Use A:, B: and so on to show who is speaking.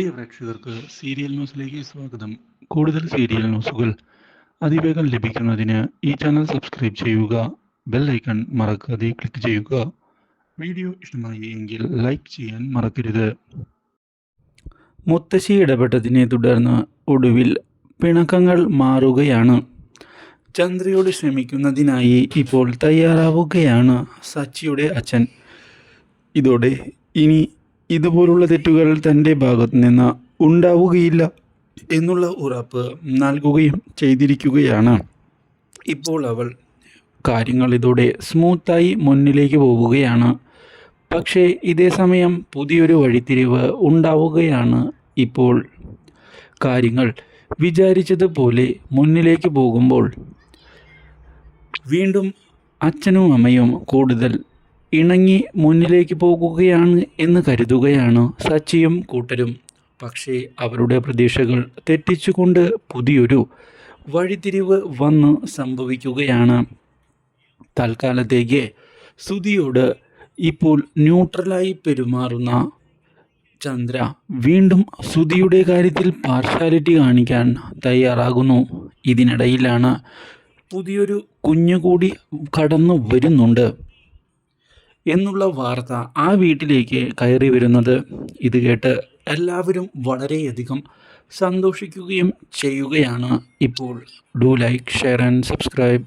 A: പ്രിയ പ്രേക്ഷകർക്ക് സീരിയൽ ന്യൂസിലേക്ക് സ്വാഗതം. കൂടുതൽ സീരിയൽ ന്യൂസുകൾ അതിവേഗം ലഭിക്കുന്നതിന് ഈ ചാനൽ സബ്സ്ക്രൈബ് ചെയ്യുക ബെൽ ഐക്കൺ മറക്കാതെ ക്ലിക്ക് ചെയ്യുക. വീഡിയോ ഇഷ്ടമായി എങ്കിൽ ലൈക്ക് ചെയ്യാൻ മറക്കരുത്. മുത്തശ്ശി ഇടപെട്ടതിനെ തുടർന്ന് ഒടുവിൽ പിണക്കങ്ങൾ മാറുകയാണ്. ചന്ദ്രയോട് ശ്രമിക്കുന്നതിനായി ഇപ്പോൾ തയ്യാറാവുകയാണ് സച്ചിയുടെ അച്ഛൻ. ഇതോടെ ഇനി ഇതുപോലുള്ള തെറ്റുകൾ തന്റെ ഭാഗത്തു നിന്ന് ഉണ്ടാവുകയില്ല എന്നുള്ള ഉറപ്പ് നൽകുകയും ചെയ്തിരിക്കുകയാണ്. ഇപ്പോൾ അവൾ കാര്യങ്ങൾ ഇതോടെ സ്മൂത്തായി മുന്നിലേക്ക് പോവുകയാണ്. പക്ഷേ ഇതേ സമയം പുതിയൊരു വഴിത്തിരിവ് ഉണ്ടാവുകയാണ് ഇപ്പോൾ. കാര്യങ്ങൾ വിചാരിച്ചതുപോലെ മുന്നിലേക്ക് പോകുമ്പോൾ വീണ്ടും അച്ഛനും അമ്മയും കൂടുതൽ ഇണങ്ങി മുന്നിലേക്ക് പോകുകയാണ് എന്ന് കരുതുകയാണ് സച്ചിയും കൂട്ടരും. പക്ഷേ അവരുടെ പ്രതീക്ഷകൾ തെറ്റിച്ചുകൊണ്ട് പുതിയൊരു വഴിതിരിവ് വന്ന് സംഭവിക്കുകയാണ്. തൽക്കാലത്തേക്ക് സുധിയോട് ഇപ്പോൾ ന്യൂട്രലായി പെരുമാറുന്ന ചന്ദ്ര വീണ്ടും സുധിയുടെ കാര്യത്തിൽ പാർഷ്യാലിറ്റി കാണിക്കാൻ തയ്യാറാകുന്നു. ഇതിനിടയിലാണ് പുതിയൊരു കുഞ്ഞു കൂടി കടന്നു വരുന്നുണ്ട്. എന്നുള്ള വാർത്ത ആ വീട്ടിലേക്ക് കയറി വരുന്നത് ഇത് കേട്ട് എല്ലാവരും വളരെയധികം സന്തോഷിക്കുകയും ചെയ്യുകയാണ് ഇപ്പോൾ. Do like share and subscribe